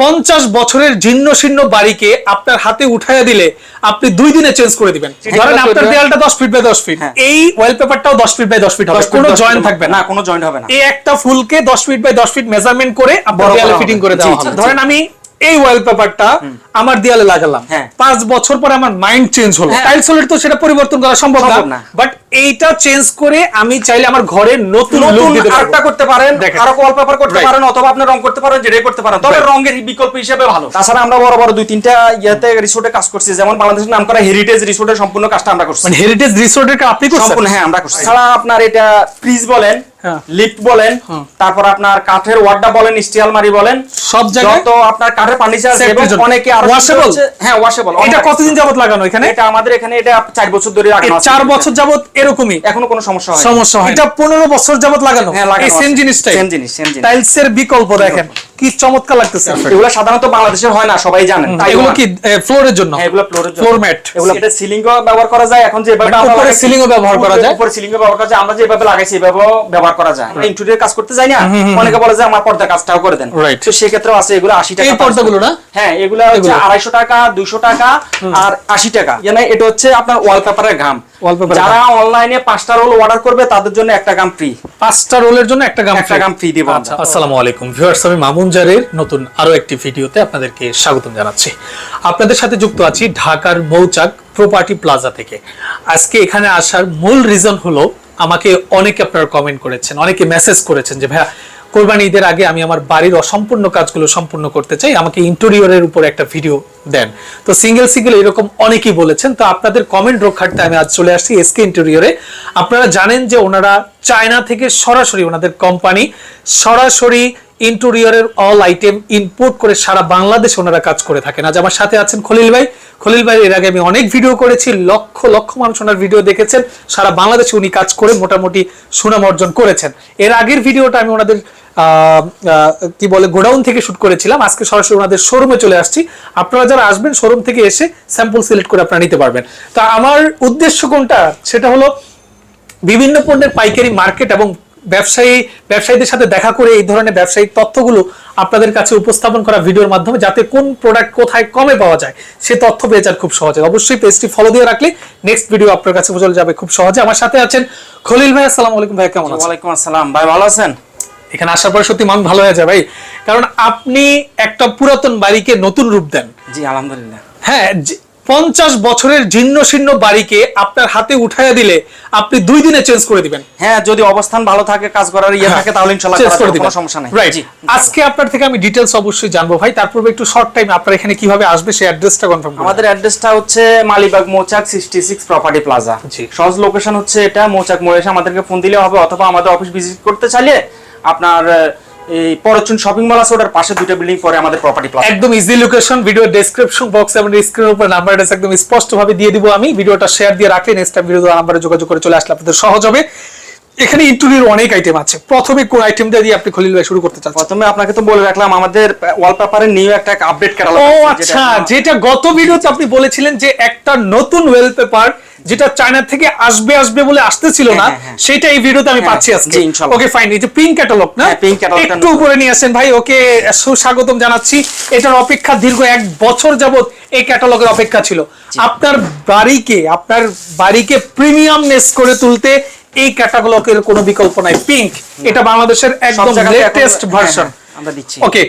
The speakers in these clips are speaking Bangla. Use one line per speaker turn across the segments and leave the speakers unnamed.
পঞ্চাশ বছরের জীর্ণ শীর্ণ বাড়িকে আপনার হাতে উঠাইয়া দিলে আপনি দুই দিনে চেঞ্জ করে দিবেন। ধরেন আপনার দেয়ালটা দশ ফিট বাই দশ ফিট
এই
এই ওয়ালপেপারটাও দশ ফিট বাই দশ ফিট হবে। কোনো জয়েন্ট থাকবে না।
কোনো জয়েন্ট হবে না।
এই একটা ফুলকে দশ ফিট বাই দশ ফিট মেজারমেন্ট করে আপনার
বড়
দেয়ালে ফিটিং করে দেওয়া ধরেন আমি এই ওয়ালপেপারটা আমার দেয়ালে লাগালাম
হ্যাঁ।
পাঁচ বছর পরে আমার মাইন্ড চেঞ্জ হলো
হ্যাঁ।
টাইলস হলে তো সেটা পরিবর্তন করা সম্ভব না। বাট এইটা চেঞ্জ করে আমি চাইলে আমার ঘরে নতুন
নতুন। আরেকটা করতে পারেন। আরও ওয়ালপেপার করতে পারেন অথবা আপনি রং করতে পারেন যেটাই করতে পারেন তবে. রঙের বিকল্প হিসেবে ভালো তাছাড়া আমরা বড় বড় দুই তিনটা ইয়াতে রিসোর্টে কাজ করছি যেমন বাংলাদেশের নাম করা হেরিটেজ রিসোর্টের সম্পূর্ণ কাজটা আমরা করছি
মানে হেরিটেজ রিসোর্টের আপনি করছেন
সম্পূর্ণ হ্যাঁ আমরা করছি ছাড়া আপনার এটা ফ্রিজ বলেন
হ্যাঁ।
লিফট বলেন তারপর আপনার কাঠের ওয়ার্ডা বলেন স্টিল আলমারি বলেন
সব জায়গায়
তো আপনার কাঠের ফার্নিচার এবং অনেকে আর
ওয়াশেবল
হ্যাঁ ওয়াশেবল
এটা কতদিন যাবত লাগানো এখানে?
এটা আমাদের এখানে এটা 4 বছর ধরে লাগানো আছে।
চার বছর যাবত এরকমই?
এখনও কোনো সমস্যা হয়
সমস্যা হয় এটা পনেরো বছর যাবত লাগানো।
হ্যাঁ, লাগানো
এই সেম। জিনিসটাই।
সেম জিনিস, সেম জিনিস।
টাইলস এর বিকল্প। দেখেন। কি চমৎকার লাগতেছে।
এগুলো সাধারণত বাংলাদেশের হয় না সবাই জানেন তাই
এগুলো কি ফ্লোরের জন্য?
হ্যাঁ, এগুলো ফ্লোরের জন্য।
ফ্লোর ম্যাট
এগুলো এটা সিলিং ব্যবহার করা যায় এখন যেভাবে
মানে
আমরা
উপরে ceiling ও ব্যবহার করা যায়?
উপরে সিলিং ব্যবহার করা যায় আমরা যেভাবে লাগাইছি এভাবে ব্যবহার করা যায়। ইন্টেরিয়র কাজ করতে যাই না অনেকে বলে যে আমার পর্দা কাজটাও করে দেন. তো সেক্ষেত্রেও আছে এগুলো আশি টাকা
এই পর্দাগুলো না?
হ্যাঁ এগুলো হচ্ছে
এগুলো।
আড়াইশো টাকা দুইশো টাকা আর আশি টাকা। মানে এটা হচ্ছে আপনার ওয়ালপেপারের ঘাম। যারা অনলাইনে পাঁচটা রোল অর্ডার করবে তাদের জন্য একটা গাম ফ্রি
পাঁচটা রোলের জন্য একটা গাম
একটা গাম দিব
আচ্ছা আসসালামু আলাইকুম। ভিউয়ার্স আমি মামুন জারের নতুন আরও একটি ভিডিওতে আপনাদেরকে স্বাগতম জানাচ্ছি। আপনাদের সাথে যুক্ত আছি ঢাকার মৌচাক প্রপার্টি প্লাজা থেকে। আজকে এখানে আসার মূল রিজন হলো আমাকে অনেকে আপনারা কমেন্ট করেছেন অনেকে মেসেজ করেছেন যে ভাইয়া কোরবানি ঈদের আগে আমি আমার বাড়ির অসম্পূর্ণ কাজগুলো সম্পূর্ণ করতে চাই। আমাকে ইন্টেরিয়রের উপর একটা ভিডিও দেন। তো সিঙ্গেল সিঙ্গেল এরকম অনেকেই বলেছেন। তো আপনাদের কমেন্ট রক্ষার্থে আমি আজ চলে আসছি এসকে ইন্টেরিয়রে আপনারা জানেন যে ওনারা চায়না থেকে সরাসরি ওনাদের কোম্পানি সরাসরি ইন্টেরিয়রের অল আইটেম ইম্পোর্ট করে সারা বাংলাদেশে ওনারা কাজ করে থাকেন। আজ আমার সাথে আছেন খলিল ভাই। খলিল ভাই, এর আগে আমি অনেক ভিডিও করেছি, লক্ষ লক্ষ মানুষ ওনার ভিডিও দেখেছেন। সারা বাংলাদেশে উনি কাজ করে মোটামুটি সুনাম অর্জন করেছেন। এর আগের ভিডিওটা আমি ওনাদের কি বলে, গোডাউন থেকে শুট করেছিলাম। আজকে সরাসরি ওনাদের শোরুমে চলে আসছি। আপনারা যারা আসবেন শোরুম থেকে এসে স্যাম্পল সিলেক্ট করে আপনারা নিতে পারবেন। তা আমার উদ্দেশ্য কোনটা? সেটা হলো বিভিন্ন পণ্যের পাইকারি মার্কেট এবং ব্যবসায়ী ব্যবসায়ীদের সাথে দেখা করে এই ধরনের ব্যবসায়িক তথ্যগুলো আপনাদের কাছে উপস্থাপন করা ভিডিওর মাধ্যমে যাতে কোন প্রোডাক্ট কোথায় কমে পাওয়া যায় সে তথ্য পেয়ে যান খুব সহজে। অবশ্যই পেজটি ফলো দিয়ে রাখলে নেক্সট ভিডিও আপনার কাছে চলে যাবে খুব সহজে। আমার সাথে আছেন খলিল ভাই আসসালামু আলাইকুম ভাই কেমন আছেন?
ওয়ালাইকুম আসসালাম। ভাই ভালো আছেন?
এখানে আসার পর সত্যি মন ভালো হয়ে যায় ভাই। কারণ আপনি একটা পুরাতন বাড়িকে নতুন রূপ দেন।
জি আলহামদুলিল্লাহ।
হ্যাঁ পঞ্চাশ বছরের জীর্ণ শীর্ণ বাড়িকে আপনার হাতে উঠাইয়া দিলে আপনি দুই দিনে চেঞ্জ করে দিবেন।
হ্যাঁ যদি অবস্থান ভালো থাকে কাজ করার ইয়ে থাকে তাহলে ইনশাআল্লাহ
চেঞ্জ
করে
দিবেন।
সমস্যা নেই।
রাইট আজকে আপনার থেকে আমি ডিটেলস অবশ্যই জানব ভাই। তারপর একটু শর্ট টাইম আপনার এখানে কীভাবে আসবে সেই অ্যাড্রেসটা কনফার্ম করুন
আমাদের অ্যাড্রেসটা হচ্ছে Malibagh Mouchak sixty six property
plaza.
সহজ লোকেশন হচ্ছে এটা মোচাক মোড়ে এসে আমাদেরকে ফোন দিলে হবে অথবা আমাদের অফিস ভিজিট করতে চাইলে আপনার এই পরচুন শপিং মল আছে, ওটার পাশে দুটো বিল্ডিং পরে আমাদের প্রপার্টি প্লাজা
একদম easy location video description box এবং স্ক্রিনের উপর নাম্বার অ্যাড্রেস একদম স্পষ্ট ভাবে দিয়ে দিব আমি। ভিডিওটা শেয়ার দিয়ে রাখলে নেক্সট টাইম ভিডিও নাম্বারে যোগাযোগ করে চলে আসলে আপনাদের সহজ হবে। এখানে ইন্টুরির অনেক আইটেম আছে। প্রথমে কোন আইটেম দিয়ে আপনি খলিল ভাই শুরু করতে চাচ্ছেন?
প্রথমে আপনাকে তো বলে রাখলাম আমাদের ওয়ালপেপারের নিউ একটা আপডেট ক্যাটালগ
ও আচ্ছা যেটা গত ভিডিওতে আপনি বলেছিলেন যে একটা নতুন ওয়েলপেপার যেটা চায়না থেকে আসবে আসবে বলে আসতেছিল না
হ্যাঁ, হ্যাঁ, হ্যাঁ।
সেটা এই ভিডিওতে আমি পাচ্ছি আজকে। ওকে ফাইন এই যে পিঙ্ক ক্যাটালগ না?
pink catalog
একটু। উপরে নিয়ে আসেন ভাই ওকে সুস্বাগতম জানাচ্ছি। এটার অপেক্ষা দীর্ঘ এক বছর যাবত এই ক্যাটালগের অপেক্ষা ছিল। আপনার বাড়িকে আপনার বাড়িকে প্রিমিয়ামনেস করে তুলতে এই ক্যাটালগের কোনো বিকল্প নাই। পিঙ্ক এটা বাংলাদেশের একদম লেটেস্ট ভার্সন
আমরা দিচ্ছি।
ওকে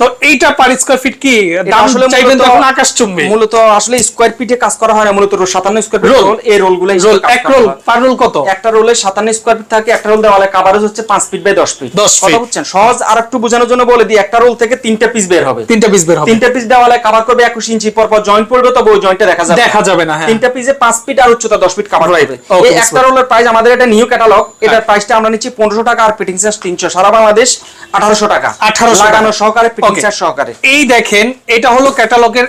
তো এইটা পার স্কয়ার ফিট কি দাম
আসলে
চাইবেন তখন আকাশ চুম্বে?
মূলত আসলে স্কোয়ার ফিটে কাজ করা হয় না মূলত সাতান্ন স্কোয়ার ফিট রোল এই রোলগুলো
রোল এক রোল পার রোল কত?
একটা রোলে সাতান্ন স্কোয়ার ফিট থাকে একটা রোল দেওয়ালে কাভারেজ হচ্ছে পাঁচ ফিট বাই দশ ফিট
10
কথা বুঝছেন? সহজ আর একটু বোঝানোর জন্য বলে দিই একটা রোল থেকে তিনটা পিস বের হবে।
তিনটা পিস বের হবে।
তিনটা পিস দেওয়ালে কাভার করবে একুশ ইঞ্চি পর পর জয়েন্ট পড়বে তবে ওই জয়েন্টটা দেখা যাবে।
দেখা যাবে না হ্যাঁ।
তিনটা পিসে পাঁচ ফিট আর উচ্চতা দশ ফিট কাভার
Right.
এই একটা. রোলের প্রাইস আমাদের এটা নিউ ক্যাটালগ এটার প্রাইসটা আমরা নিচ্ছি পনেরোশো টাকা আর ফিটিং চার্জ সারা বাংলাদেশ আঠারোশো
1800 টাকা।
লাগানো সহকারে ফিটিং সহকারে।
এই দেখেন এটা হলো ক্যাটালগের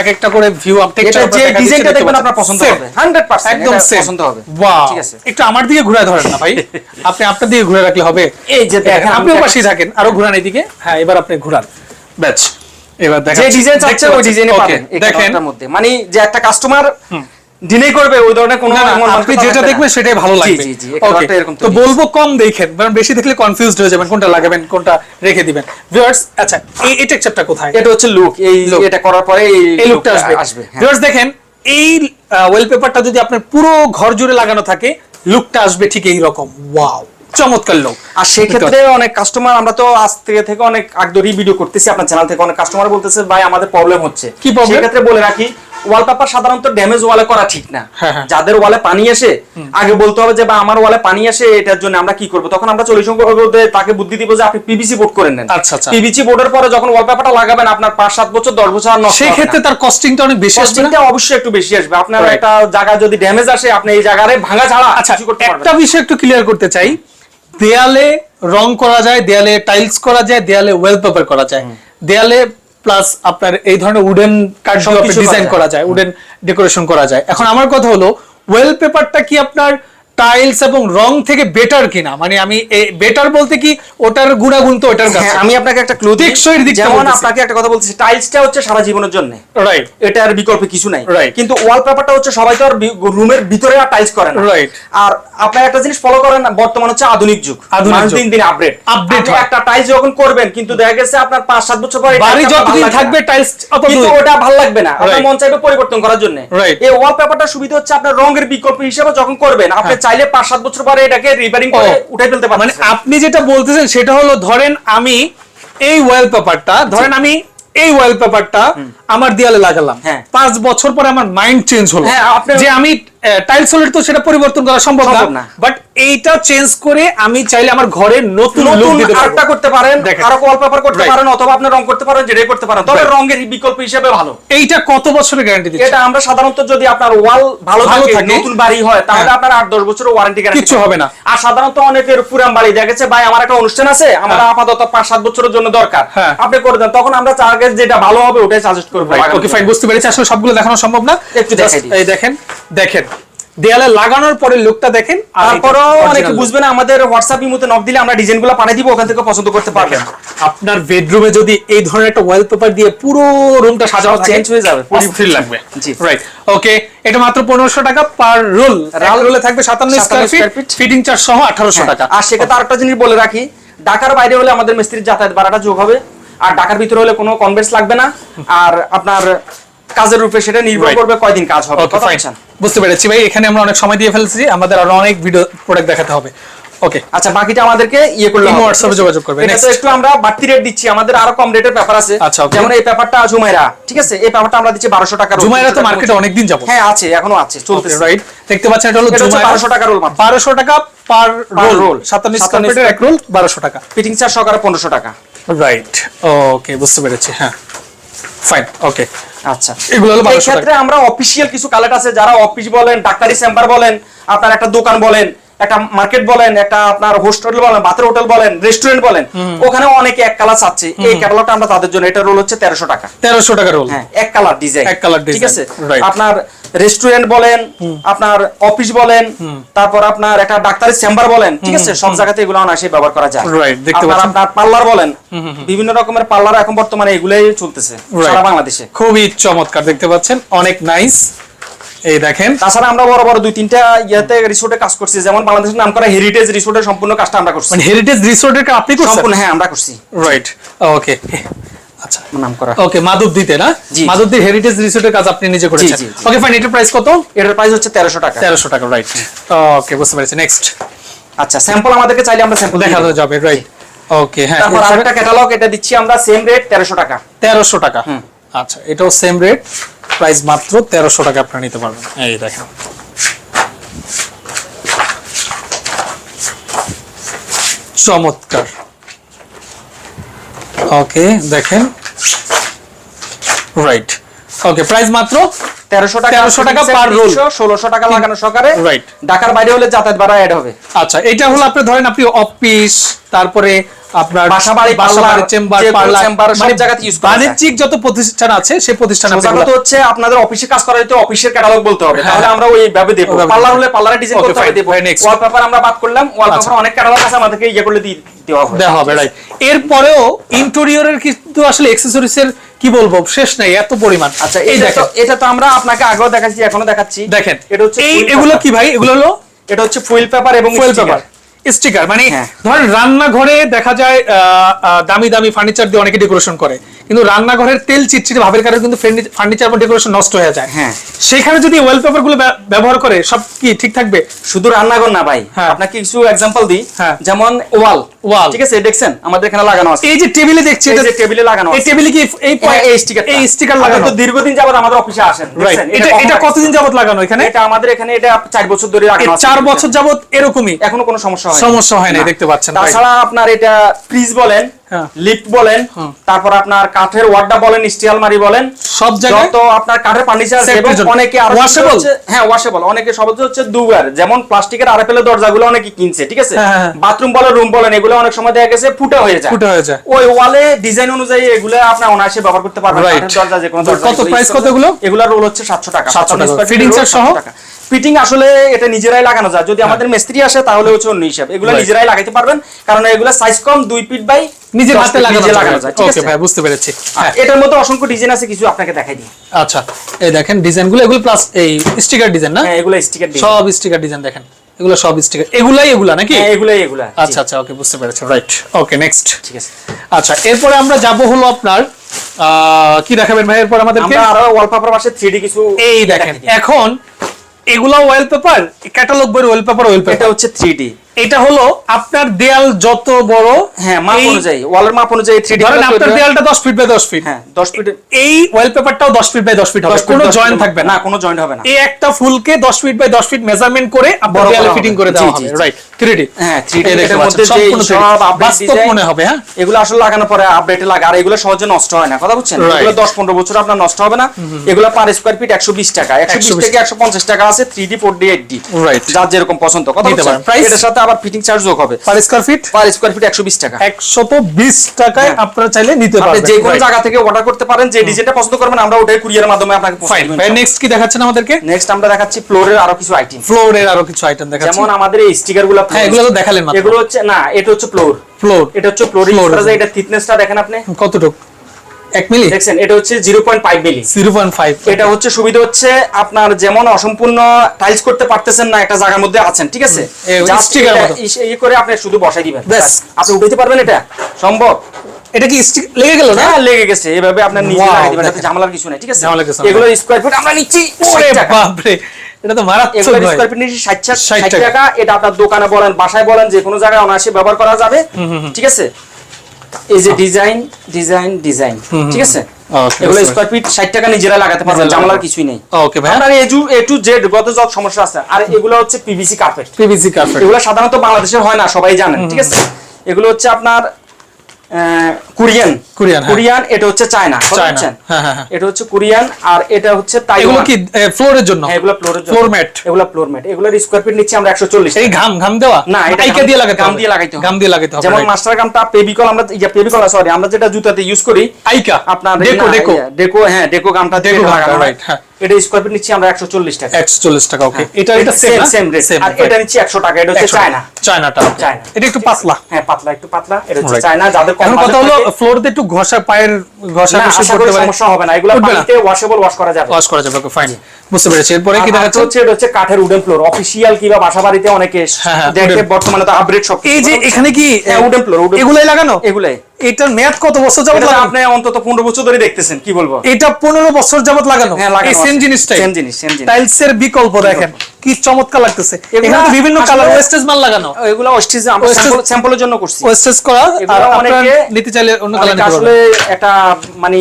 এক একটা করে ভিউ
এটা যে ডিজাইনটা দেখবেন আপনার পছন্দ হবে। 100%
একদম
পছন্দ হবে।
ওয়াও
ঠিক আছে।
একটু আমার দিকে ঘুরে ধরেন না ভাই। আপনি আপনার দিকে ঘুরে রাখলে হবে।
এই যে দেখেন,
আপনি পাশেই থাকেন আরও ঘুরান এইদিকে হ্যাঁ এবার আপনি ঘুরান। ব্যাচ এবার দেখেন
যে ডিজাইন চাচ্ছে ওই ডিজাইনে পাবেন এই মধ্যে। মানে যে একটা কাস্টমার ডিনে করবে ওই ধরনের কোনো
আপনি যেটা দেখবেন সেটাই ভালো লাগবে।
জি জি এরকম
তো বলব কম দেখেন কারণ বেশি দেখলে কনফিউজড হয়ে যাবেন কোনটা লাগাবেন কোনটা রেখে দিবেন। ভিউয়ার্স আচ্ছা এই এই টেক্সচারটা কোথায়?
এটা হচ্ছে লুক এই এটা করার পরে
এই লুকটা আসবে।
আসবে হ্যাঁ।
ভিউয়ার্স দেখেন এই ওয়েলপেপারটা যদি আপনার পুরো ঘর জুড়ে লাগানো থাকে লুকটা আসবে ঠিক এই রকম। ওয়াও চমৎকার লোক
আর সেক্ষেত্রে অনেক কাস্টমার আমরা তো আজ থেকে থেকে অনেক আগ ধরেই ভিডিও করতেছি আপনার চ্যানেল থেকে অনেক কাস্টমার বলতেছে ভাই আমাদের প্রবলেম হচ্ছে।
কি problem?
সেক্ষেত্রে বলে রাখি ওয়ালপেপার সাধারণত ড্যামেজ ওয়ালে করা ঠিক না।
হ্যাঁ, হ্যাঁ।
যাদের ওয়ালে পানি আসে আগে বলতে হবে যে বা আমার ওয়ালে পানি আসে এটার জন্য আমরা কি করব? তখন আমরা চল্লিশ তাকে বুদ্ধি দিব যে আপনি পিভিসি বোর্ড করে নেন।
আচ্ছা, আচ্ছা।
পিভিসি বোর্ডের পরে যখন ওয়ালপেপারটা লাগাবেন আপনার পাঁচ সাত বছর দশ বছর আর
সেই ক্ষেত্রে। তার কস্টিংটা অনেক বেশি আসবে
কস্টিংটা অবশ্যই একটু বেশি আসবে। আপনার একটা জায়গা যদি ড্যামেজ আসে আপনি এই জায়গায় ভাঙা ছাড়া
আচ্ছা একটা বিষয় একটু ক্লিয়ার করতে চাই। দেয়ালে রং করা যায় দেয়ালে টাইলস করা যায় দেয়ালে ওয়েলপেপার করা যায়। দেয়ালে প্লাস আপনার এই ধরনের উডেন
করা
ডিজাইন। করা যায় উডেন ডেকোরেশন করা যায় এখন আমার কথা হলো ওয়েল পেপারটা কি আপনার টাইলস এবং রং থেকে বেটার কিনা? মানে আমি বেটার বলতে কি ওটার গুণাগুণ তো ওটার কাছে।
হ্যাঁ, আমি আপনাকে একটা ক্লু
টেকসইয়ের দিকটা
যেমন আপনাকে একটা কথা বলতেছি টাইলসটা হচ্ছে সারা জীবনের জন্য।
রাইট
এটার বিকল্প কিছু নাই. কিন্তু ওয়ালপেপারটা হচ্ছে সবাই তো আর রুমের ভিতরে আর টাইলস করে না।
Right.
আর আপনি একটা জিনিস ফলো করেন না বর্তমান হচ্ছে আধুনিক যুগ।
আধুনিক
মানুষ দিন দিন আপডেট
হয়।
একটা টাইলস যখন করবেন কিন্তু দেখা গেছে আপনার পাঁচ সাত বছর পরে
বাড়ি যতদিন থাকবে টাইলস
কিন্তু ওটা ভালো লাগবে না। আপনার মন চাইবে পরিবর্তন করার জন্য. এই ওয়ালপেপারটা সুবিধা হচ্ছে আপনার রঙের বিকল্প হিসেবে যখন করবেন আপনি
হ্যাঁ।
চাইলে পাঁচ সাত বছর পরে এটাকে রিপেয়ারিং করে উঠে ফেলতে
পারেন
মানে
আপনি যেটা বলতেছেন সেটা হলো ধরেন আমি এই ওয়ালপেপারটা ধরেন আমি এই ওয়াল পেপারটা আমার দেয়ালে লাগালাম।
হ্যাঁ।
পাঁচ বছর পরে আমার মাইন্ড চেঞ্জ হলো।
হ্যাঁ, আপনি-
যে আমি টাইলস হলে তো সেটা পরিবর্তন করা সম্ভব না। বাট এইটা চেঞ্জ করে আমি চাইলে আমার ঘরে নতুন
নতুন আরেকটা করতে পারেন। আরও ওয়ালপেপার করতে পারেন অথবা আপনি রং করতে পারেন যেটাই করতে পারেন। তবে রঙের বিকল্প হিসেবে ভালো।
এইটা কত বছরের গ্যারান্টি দিচ্ছে?
এটা আমরা সাধারণত যদি আপনার ওয়াল ভালো থাকে নতুন বাড়ি হয় তাহলে
হ্যাঁ।
আপনার আট দশ বছরের ওয়ারেন্টি গ্যারান্টি
কিছু হবে না।
আর সাধারণত অনেকের পুরান বাড়ি দেখা গেছে ভাই আমার একটা অনুষ্ঠান আছে আমার
হ্যাঁ।
আপাতত পাঁচ সাত বছরের জন্য দরকার।
হ্যাঁ।
আপনি করে দেন তখন আমরা চার্জেস যেটা ভালো হবে ওটাই সাজেস্ট করব।
ওকে ফাইন বুঝতে পেরেছি আসলে সবগুলো দেখানো সম্ভব না।
একটু দেখাই
এই দেখেন দেখেন। দেয়ালে লাগানোর পরে লুকটা দেখেন।
তারপরেও অনেকে বুঝবে না আমাদের হোয়াটসঅ্যাপ ইমোতে নক দিলে আমরা ডিজাইনগুলো পাঠিয়ে দিব ওখান থেকে পছন্দ করতে পারবেন।
আপনার বেডরুমে যদি এই ধরনের একটা ওয়ালপেপার দিয়ে পুরো রুমটা সাজানো
চেঞ্জ হয়ে যাবে।
অস্থির লাগবে।
জি।
রাইট ওকে এটা মাত্র পনেরোশো টাকা পার রোল
রাল
রোলে থাকবে সাতান্ন
57
স্কয়ার ফিট ফিটিং চার্জ সহ আঠারোশো
হ্যাঁ,
টাকা।
আর সেটা সেক্ষেত্রে আরেকটা জিনিস বলে রাখি ঢাকার বাইরে হলে আমাদের মিস্ত্রির যাতায়াত ভাড়াটা যোগ হবে আর ঢাকার ভিতরে হলে কোনো কনভেন্স লাগবে না আর আপনার কাজের উপরে সেটা নির্ভর করবে কয়দিন কাজ হবে কথা বলছেন?
বুঝতে পেরেছি ভাই এখানে আমরা অনেক সময় দিয়ে ফেলছি আমাদের আরও অনেক ভিডিও প্রোডাক্ট দেখাতে হবে। ওকে
আচ্ছা বাকিটা আমাদেরকে ইয়ে করলে
ইমো হোয়াটসঅ্যাপে যোগাযোগ করবে।
এটা তো একটু আমরা বাড়তি রেট দিচ্ছি আমাদের আরও কম রেটের ব্যাপার আছে।
আচ্ছা,
যেমন এই ব্যাপারটা জুমাইরা ঠিক আছে? এই ব্যাপারটা আমরা দিচ্ছি বারোশো টাকা
জুমাইরা তো মার্কেটে অনেকদিন যাব
হ্যাঁ আছে এখনও আছে চলতেছে।
রাইট দেখতে পাচ্ছেন এটা হলো জুমাইরা
1200 টাকা মাত্র।
বারোশো টাকা পার রোল
roll।
সাতান্ন
57
স্কয়ার এক রোল বারোশো টাকা।
ফিটিং চার্জ সহকারে পনেরোশো টাকা।
রাইট ওকে বুঝতে পেরেছি হ্যাঁ। ফাইন ওকে
আচ্ছা।
এগুলো হলো
ক্ষেত্রে আমরা অফিসিয়াল কিছু কালেক্ট আছে যারা অফিস বলেন ডাক্তারি চেম্বার বলেন আপনার একটা দোকান বলেন একটা মার্কেট বলেন একটা আপনার হোস্টেল বলেন বাতের হোটেল বলেন রেস্টুরেন্ট বলেন ওখানে অনেকে এক কালার চাচ্ছে এই ক্যাটালগটা আমরা তাদের জন্য এটা রোল হচ্ছে তেরোশো টাকা।
তেরোশো টাকা রোল
হ্যাঁ এক কালার ডিজাইন
এক কালার
ঠিক আছে? আপনার রেস্টুরেন্ট বলেন আপনার অফিস বলেন তারপর আপনার একটা ডাক্তারের চেম্বার বলেন ঠিক আছে? সব জায়গাতে এগুলো অনায়াসে ব্যবহার করা যায়। আপনার আপনার পার্লার বলেন বিভিন্ন রকমের পার্লার এখন বর্তমানে এগুলাই চলতেছে সারা বাংলাদেশে।
খুবই চমৎকার দেখতে পাচ্ছেন অনেক নাইস এই দেখেন।
তাছাড়া আমরা বড় বড় দুই তিনটা ইয়াতে রিসোর্টে কাজ করছি যেমন বাংলাদেশের নাম করা হেরিটেজ রিসোর্টের সম্পূর্ণ কাজটা আমরা করছি।
মানে হেরিটেজ রিসোর্টের আপনি করছেন?
সম্পূর্ণ হ্যাঁ আমরা করছি।
রাইট ওকে আচ্ছা
নাম করা
ওকে মাধব না?
জি, জি।
মাধব দি হেরিটেজ রিসোর্টের কাজ আপনি নিজে করেছেন।
জি, জি।
ওকে ফাইন এটার প্রাইস কত?
এটার প্রাইস হচ্ছে তেরোশো টাকা।
তেরোশো টাকা রাইট ওকে বুঝতে পেরেছি নেক্সট
আচ্ছা স্যাম্পল আমাদেরকে চাইলে আমরা স্যাম্পল
দেখানো যাবে রাইট ওকে হ্যাঁ
তারপর আরেকটা ক্যাটালগ এটা দিচ্ছি আমরা সেম রেট তেরোশো টাকা।
তেরোশো টাকা। আচ্ছা এটাও সেম রেট প্রাইস মাত্র তেরোশো টাকা আপনারা নিতে পারবেন। এই দেখেন। চমৎকার। ওকে দেখেন। রাইট ওকে প্রাইস মাত্র
তেরোশো টাকা
1300 টাকা per roll।
ষোলোশো টাকা লাগানো সহকারে
Right.
ঢাকার বাইরে হলে যাতায়াত ভাড়া অ্যাড হবে।
আচ্ছা এটা হলো আপনি ধরেন আপনি অফিস তারপরে আপনার
বাসাবাড়ি, পার্লার,
চেম্বার পার্লার
চেম্বার, সব জায়গাতে use করা
বাণিজ্যিক যত প্রতিষ্ঠান আছে সেই প্রতিষ্ঠান
কথা হচ্ছে আপনাদের অফিসে কাজ করা হয়তো অফিসের ক্যাটালগ বলতে হবে।
হ্যাঁ।
তাহলে আমরা ওইভাবে দেবো।
ওইভাবে
পার্লার হলে পার্লারের ডিজাইন করতে হবে দেবো। ওয়ালপেপার আমরা বাদ করলাম। ওয়ালপেপার
আচ্ছা।
অনেক ক্যাটালগ আছে আমাদেরকে ইয়ে দিয়ে দেওয়া হবে।
দেওয়া হবে রাইট এরপরেও ইন্টেরিয়রের কিন্তু আসলে অ্যাক্সেসরিজ এর কি বলব শেষ নাই এত পরিমাণ।
আচ্ছা
এই
দেখো
দেখেন।
এটা তো আমরা আপনাকে আগেও দেখাচ্ছি এখনও দেখাচ্ছি।
দেখেন
এটা হচ্ছে
এই এগুলো কি ভাই? এগুলো হলো
এটা হচ্ছে ফুয়েল পেপার এবং
ফুয়েল পেপার স্টিকার মানে
হ্যাঁ।
ধরেন রান্নাঘরে দেখা যায় দামি দামি ফার্নিচার দিয়ে অনেকে ডেকোরেশন করে। কিন্তু রান্নাঘরের তেল চিটচিটে ভাবের কারণে কিন্তু ফার্নিচার বা ডেকোরেশন নষ্ট হয়ে যায়।
হ্যাঁ।
সেখানে যদি ওয়ালপেপারগুলো ব্যব- ব্যবহার করে সব কি ঠিক থাকবে?
শুধু রান্নাঘর না ভাই।
হ্যাঁ।
আপনাকে কিছু এক্সাম্পল দিই।
হ্যাঁ।
যেমন ওয়াল।
ওয়াল।
ঠিক আছে দেখছেন আমাদের এখানে লাগানো আছে।
এই যে টেবিলে দেখছি এটা
যে টেবিলে লাগানো আছে।
এই টেবিলে কি এই
এই স্টিকার
এই স্টিকার লাগানো?
তো দীর্ঘদিন যাবত আমাদের অফিসে আসেন দেখছেন?
এটা এটা? কতদিন যাবত লাগানো এখানে?
এটা আমাদের এখানে এটা চার বছর ধরে লাগানো আছে।
চার বছর যাবত এরকমই?
এখনও কোনো সমস্যা হয়
সমস্যা হয় নাই, দেখতে পাচ্ছেন.
তাছাড়া আপনার এটা ফ্রিজ বলেন। লিফট বলেন তারপর আপনার কাঠের ওয়ার্ডা বলেন স্টিল আলমারি বলেন
সব জায়গায়
যত আপনার কাঠের ফার্নিচার এবং অনেকে আর
Washable?
হ্যাঁ ওয়াশেবল অনেকে সবজ হচ্ছে দুবার যেমন প্লাস্টিকের আরএফএল দরজাগুলো অনেকে কিনছে ঠিক আছে
হ্যাঁ, হ্যাঁ।
বাথরুম বলেন রুম বলেন এগুলো অনেক সময় দেখা গেছে ফুটা হয়ে যায়
ফুটা হয়ে যায়।
ওই ওয়ালে ডিজাইন অনুযায়ী এগুলো আপনি অনায়াসে ব্যবহার করতে পারবেন. কাঠের দরজা যে কোনো দরজা
কত
এগুলো
কত এগুলো?
এগুলোর রোল হচ্ছে 700 টাকা
700 টাকা।
57
Fitting
square
charge সহ?
Roll 700 টাকা। ফিটিং আসলে এটা নিজেরাই লাগানো যায়। যদি আমাদের মিস্ত্রি আসে তাহলে হচ্ছে অন্য হিসাব। এগুলো নিজেরাই লাগাইতে পারবেন কারণ এগুলো সাইজ কম দুই ফিট বাই
নিজের হাতে লাগানো যায়।
ঠিক আছে?
ভাই বুঝতে পেরেছি। হ্যাঁ।
এটার মধ্যে অসংখ্য ডিজাইন আছে কিছু আপনাকে দেখাই দিই।
আচ্ছা এই দেখেন ডিজাইনগুলো এগুলো প্লাস এই স্টিকার ডিজাইন না?
হ্যাঁ এগুলো স্টিকার ডিজাইন
সব স্টিকার ডিজাইন দেখেন। এগুলো সব স্টিকার এগুলাই এগুলা নাকি?
হ্যাঁ এগুলাই এগুলা
আচ্ছা আচ্ছা ওকে বুঝতে পেরেছি। রাইট ওকে নেক্সট
ঠিক আছে।
আচ্ছা এরপরে আমরা যাব হলো আপনার আহ, কি দেখাবেন ভাই এরপর আমাদেরকে?
আমরা আরও ওয়ালপেপার পাশে 3D কিছু
এই দেখেন এখন এগুলো ওয়ালপেপার ক্যাটালগ বইয়ের ওয়ালপেপার
এটা হচ্ছে থ্রি 3D
এটা হলো আপনার দেয়াল যত বড়
হ্যাঁ মাপ অনুযায়ী ওয়ালের মাপ অনুযায়ী 3D
ধরেন আপনার দেয়ালটা 10 ফিট বাই 10 ফিট
হ্যাঁ 10 ফিট
এই ওয়ালপেপারটাও 10 ফিট বাই 10 ফিট হবে কোনো জয়েন্ট থাকবে না।
কোনো জয়েন্ট হবে না।
এই একটা ফুলকে 10 ফিট বাই 10 ফিট মেজারমেন্ট করে আপনার দেয়ালে ফিটিং করে দেওয়া হবে। রাইট 3D
হ্যাঁ 3D এর মধ্যে যে সব আপডেট
বাস্তব মনে হবে হ্যাঁ?
এগুলো আসলে লাগানোর পরে আপডেটে লাগে আর এগুলো সহজে নষ্ট হয় না কথা বুঝছেন? এগুলো 10 15 বছর আপনার নষ্ট হবে না। এগুলো পার স্কয়ার ফিট 120 টাকা। 120
120
থেকে 150 টাকা আছে 3D 4D 8D
Right.
যার যেরকম পছন্দ কথা বুঝছেন।
Price?
এটার সাথে আবার ফিটিং চার্জ যোগ হবে।
Per square feet
per square feet 120 টাকা।
120 টাকায়
হ্যাঁ।
আপনারা চাইলে নিতে পারবেন।
আপনি যে কোনো জায়গা থেকে অর্ডার করতে পারেন যে ডিজাইনটা পছন্দ করবেন আমরা ওটাই কুরিয়ারের মাধ্যমে আপনাকে
ফাইন ভাই নেক্সট কি দেখাচ্ছেন আমাদেরকে?
নেক্সট আমরা দেখাচ্ছি ফ্লোরের আরও কিছু আইটেম
ফ্লোরের আরও কিছু আইটেম দেখাচ্ছি।
যেমন আমাদের এই স্টিকারগুলো
হ্যাঁ, এগুলো তো দেখালেন মাত্র।
এগুলো হচ্ছে না এটা হচ্ছে ফ্লোর
ফ্লোর
এটা হচ্ছে ফ্লোর। এটা থিকনেসটা দেখেন আপনি।
কতটুকু? 1 মিলি
দেখছেন এটা হচ্ছে 0.5 মিলি
0.5
এটা হচ্ছে সুবিধা হচ্ছে আপনার যেমন অসম্পূর্ণ টাইলস করতে পারতেছেন না একটা জায়গার মধ্যে আছেন ঠিক আছে?
এ,
Just
sticker মতো।
ইস- ইয়ে করে আপনি শুধু বসাই দিবেন।
ব্যাস।
আপনি উঠাইতে পারবেন এটা? সম্ভব?
এটা কি স্টিক লেগে গেল না?
হ্যাঁ লেগে গেছে। এভাবে আপনার নিজে দিবেন
দেখেন।
ঝামেলার কিছু নাই ঠিক আছে?
কিছু।
এগুলো স্কয়ার ফিট আমরা নিচ্ছি
ওরে বাপ রে এটা তো মারাত্মক
এগুলো স্কয়ার ফিট নিচ্ছি 60
60
60
টাকা।
টাকা এটা আপনার দোকানে বলেন বাসায় বলেন যে কোনো জায়গায় অনায়াসে ব্যবহার করা যাবে। ঠিক আছে? এই যে ডিজাইন ডিজাইন ডিজাইন ঠিক আছে? এগুলো স্কয়ার ফিট 60 টাকা নিজেরা লাগাতে পারবেন কিছুই নেই।
ওকে ভাই।
আপনার A to A to Z গত যত সমস্যা আছে আর এগুলো হচ্ছে পিভিসি কার্পেট
পিভিসি কার্পেট
এগুলো সাধারণত বাংলাদেশের হয় না সবাই জানেন ঠিক আছে? এগুলো হচ্ছে আপনার কোরিয়ান।
কোরিয়ান, হ্যাঁ।
কোরিয়ান এটা হচ্ছে চায়না।
হ্যাঁ, হ্যাঁ।
এটা হচ্ছে কোরিয়ান আর এটা হচ্ছে
এগুলো কি ফ্লোরের জন্য?
এগুলো ফ্লোরের
ফ্লোর ম্যাট।
এগুলো ফ্লোর ম্যাট। এগুলোর স্কয়ার ফিট নিচ্ছি আমরা 140
এই ঘাম ঘাম দেওয়া?
না এটা
দিয়ে লাগাতে হবে।
দিয়ে লাগাইতে হবে।
গাম দিয়ে লাগাতে হবে
যেমন মাস্টার গামটা পেবিকল আমরা ইয়া পেবিকল সরি আমরা যেটা জুতাতে ইউজ করি
আইকা।
আপনার
ডেকো
না,
ডেকো
ডেকো হ্যাঁ ডেকো লাগানো হয়।
হ্যাঁ।
এটা স্কয়ার ফিট নিচ্ছি আমরা 140 টাকা।
140 টাকা ওকে
হ্যাঁ।
এটা এটা সেম
সেম রেট আর এটা নিচ্ছি 100 টাকা এটা হচ্ছে
100
চায়না।
চায়নাটা
চায়না।
এটা একটু পাতলা।
হ্যাঁ পাতলা একটু পাতলা এটা হচ্ছে চায়না যাদের কম
কথা হলো ফ্লোরতে একটু ঘষা পায়ের ঘষা ঘষি করতে পারে।
সমস্যা হবে না। এগুলো পানিতে ওয়াশেবল ওয়াশ করা যাবে।
ওয়াশ করা যাবে ওকে ফাইন বুঝতে পেরেছি। এরপরে কি দেখাচ্ছে?
হচ্ছে এটা হচ্ছে কাঠের উডেন ফ্লোর অফিসিয়াল কিংবা বাসা বাড়িতে অনেকে
হ্যাঁ, হ্যাঁ,
দেখে বর্তমানে তো আপডেট সব
এই যে এখানে কি
উডেন wooden
এগুলাই লাগানো?
এগুলাই।
এটার মেয়াদ কত বছর যাবত
এটা আপনি অন্তত 15 বছর ধরে দেখতেছেন কি বলব?
এটা পনেরো বছর যাবত লাগানো।
হ্যাঁ,
এই সেম জিনিসটাই।
Same জিনিস, same জিনিস।
টাইলস এর বিকল্প। দেখেন কি চমৎকার লাগতেছে। এখানে বিভিন্ন কালার ওয়েস্টেজ মাল লাগানো।
এগুলো ওয়েস্টিজ আমরা স্যাম্পলের জন্য করছি।
ওয়েস্টেজ করা আর
অনেকে-
নিতে চাইলে অন্য কালার
আসলে একটা মানে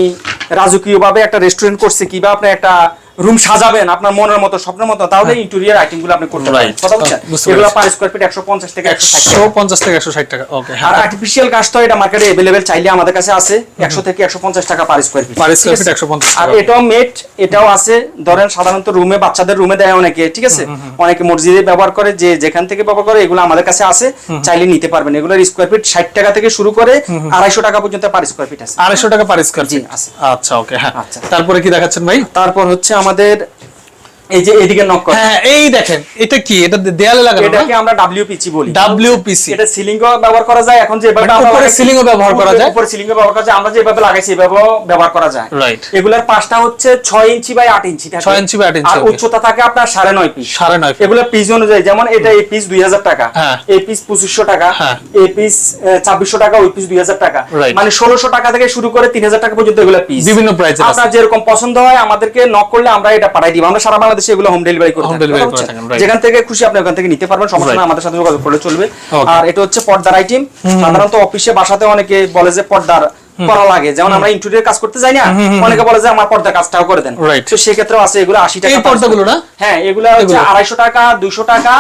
রাজকীয় ভাবে একটা রেস্টুরেন্ট করছে কিংবা আপনি একটা রুম সাজাবেন আপনার মনের মতো স্বপ্নের মতো তাহলে ইন্টেরিয়র আইটেম গুলো আপনি করতে পারেন
হ্যাঁ। Right.
কথা বলছেন
Oh, বুঝতে
এগুলো
পেরেছি।
পার স্কোয়ার ফিট একশো পঞ্চাশ থেকে একশো ষাট
একশো পঞ্চাশ থেকে একশো ষাট টাকা ওকে
আর আর্টিফিশিয়াল গাছ তো এটা মার্কেটে अवेलेबल চাইলে আমাদের কাছে আছে একশো থেকে একশো পঞ্চাশ টাকা per square feet
Per square feet 150
আর
টাকা।
এটাও মেট এটাও আছে ধরেন সাধারণত রুমে বাচ্চাদের রুমে দেয় অনেকে ঠিক আছে অনেকে মসজিদে ব্যবহার করে যে যেখান থেকে ব্যবহার করে এগুলো আমাদের কাছে আছে চাইলে নিতে পারবেন এগুলোর স্কোয়ার ফিট ষাট টাকা থেকে শুরু করে আড়াইশো টাকা পর্যন্ত পার স্কোয়ার ফিট আছে
আড়াইশো টাকা পার স্কোয়ার
জি,
ফিট
আছে।
আচ্ছা ওকে হ্যাঁ
আচ্ছা।
তারপরে কি দেখাচ্ছেন ভাই
তারপর হচ্ছে আমাদের এই যে এদিকে নক করা।
হ্যাঁ এই দেখেন এটা কি? এটা দেয়ালে লাগানো
এটাকে আমরা ডাব্লিউপিসি বলি।
ডাব্লিউপিসি
এটা সিলিং ব্যবহার করা যায় এখন যেভাবে
মানে উপরে
লাগাইছি,
ceiling ও ব্যবহার করা যায়?
উপরে সিলিং ব্যবহার করা যায় আমরা যেভাবে লাগাইছি এভাবেও ব্যবহার করা যায়।
Right.
এগুলার পাশটা হচ্ছে ছয় ইঞ্চি বাই আট ইঞ্চি থাকে।
6 ইঞ্চি by 8 ইঞ্চি,
আর উচ্চতা থাকে আপনার সাড়ে নয় পিস
সাড়ে নয় feet।
এগুলো পিস অনুযায়ী যেমন এটা এই পিস দুই হাজার টাকা
হ্যাঁ।
এই পিস পঁচিশশো টাকা
হ্যাঁ।
এই পিস ছাব্বিশশো টাকা ওই পিস দুই হাজার টাকা। মানে ষোলোশো টাকা থেকে শুরু করে তিন হাজার টাকা পর্যন্ত এগুলো পিস
বিভিন্ন আছে।
আপনার যেরকম পছন্দ হয় আমাদেরকে নক করলে আমরা এটা পাঠাই দিব। আমরা সারা বাংলাদেশে এগুলো হোম ডেলিভারি করে
করে থাকেন,
যেখান থেকে খুশি আপনি ওখান থেকে নিতে পারবেন সমস্যা না আমাদের সাথে যোগাযোগ করলে চলবে। আর এটা হচ্ছে পর্দার আইটেম সাধারণত অফিসে বাসাতে অনেকে বলে যে পর্দার করা লাগে। যেমন আমরা ইন্টেরিয়র কাজ করতে যাই না অনেকে বলে যে আমার পর্দার কাজটাও করে দেন. তো সেক্ষেত্রেও আছে এগুলো আশি টাকা
পর্দাগুলো না?
হ্যাঁ এগুলো হচ্ছে
এগুলো?
আড়াইশো টাকা দুইশো টাকা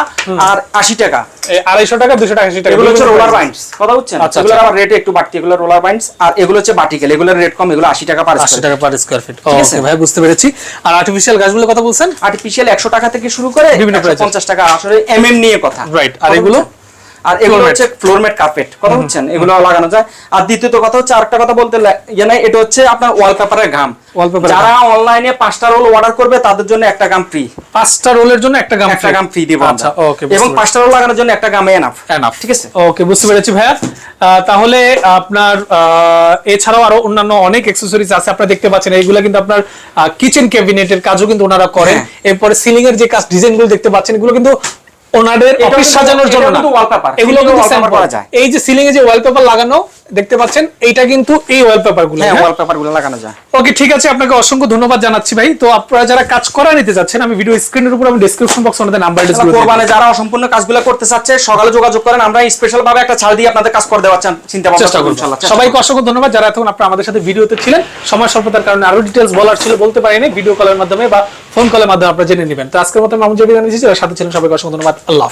আর আশি টাকা।
এই আড়াইশো টাকা দুশো টাকা আশি টাকা
এগুলো হচ্ছে রোলার বাইন্ডস কথা
আচ্ছা,
এগুলোর
আচ্ছা।
রেট একটু বাড়তি এগুলো রোলার বাইন্ডস আর এগুলো হচ্ছে বাটিকেল এগুলোর রেট কম এগুলো আশি টাকা পার
আশি টাকা পার স্কোয়ার ফিট। ওকে ভাই বুঝতে পেরেছি। আর আর্টিফিশিয়াল গাছগুলোর কথা বলছেন?
আর্টিফিশিয়াল একশো টাকা থেকে শুরু করে
বিভিন্ন।
পঞ্চাশ টাকা আসলে এমএম নিয়ে কথা।
রাইট আর এগুলো?
আর এগুলো হচ্ছে ফ্লোর ম্যাট কার্পেট কথা বুঝছেন? এগুলো লাগানো যায়। আর দ্বিতীয়ত কথা হচ্ছে আরেকটা কথা বলতে ইয়ে নাই, এটা হচ্ছে আপনার ওয়ালপেপারের
Wallpaper এর
যারা অনলাইনে পাঁচটা রোল অর্ডার করবে তাদের জন্য একটা গাম ফ্রি
পাঁচটা রোলের জন্য একটা গাম
একটা গাম ফ্রি দিব
আচ্ছা ওকে
এবং পাঁচটা রোল লাগানোর জন্য একটা গামে এনাফ
এনাফ
ঠিক আছে?
ওকে বুঝতে পেরেছি ভাইয়া। তাহলে আপনার এছাড়াও আরও অন্যান্য অনেক অ্যাক্সেসরিজ আছে আপনারা দেখতে পাচ্ছেন এইগুলা কিন্তু আপনার কিচেন ক্যাবিনেটের কাজও কিন্তু ওনারা করেন।
হ্যাঁ।
এরপরে সিলিং এর যে কাজ ডিজাইনগুলো দেখতে পাচ্ছেন এগুলো কিন্তু ওনাদের অফিস সাজানোর জন্য না এগুলো কিন্তু sample।
করা যায়।
এই যে সিলিং এ যে ওয়ালপেপার লাগানো দেখতে পাচ্ছেন এইটা কিন্তু এই ওয়ালপেপারগুলো
হ্যাঁ
হ্যাঁ?
ওয়ালপেপারগুলো লাগানো যায়।
ওকে ঠিক আছে আপনাকে অসংখ্য ধন্যবাদ জানাচ্ছি ভাই। তো আপনারা যারা কাজ করা নিতে যাচ্ছেন আমি ভিডিও স্ক্রিনের উপর আমি ডেসক্রিপশন বক্সে ওনাদের নাম্বার
তাহলে কোরবানে যারা অসম্পূর্ণ কাজগুলো করতে চাচ্ছে সকালে যোগাযোগ করেন আমরা স্পেশাল ভাবে একটা ছাড় দিয়ে আপনাদের কাজ করে দেওয়ার চিন্তা ভাবনা
চেষ্টা
করব
করব
ইনশাআল্লাহ,
সবাইকে অসংখ্য ধন্যবাদ। যারা এতক্ষণ আপনারা আমাদের সাথে ভিডিওতে ছিলেন সময় স্বল্পতার কারণে আরও ডিটেলস বলার ছিল বলতে পারিনি ভিডিও কলের মাধ্যমে বা ফোন কলের মাধ্যমে আপনারা জেনে নেবেন। তো আজকের মতো মামুন জেবি জানিয়েছি যারা সাথে ছিলেন সবাইকে অসংখ্য ধন্যবাদ। আল্লাহ হাফেজ।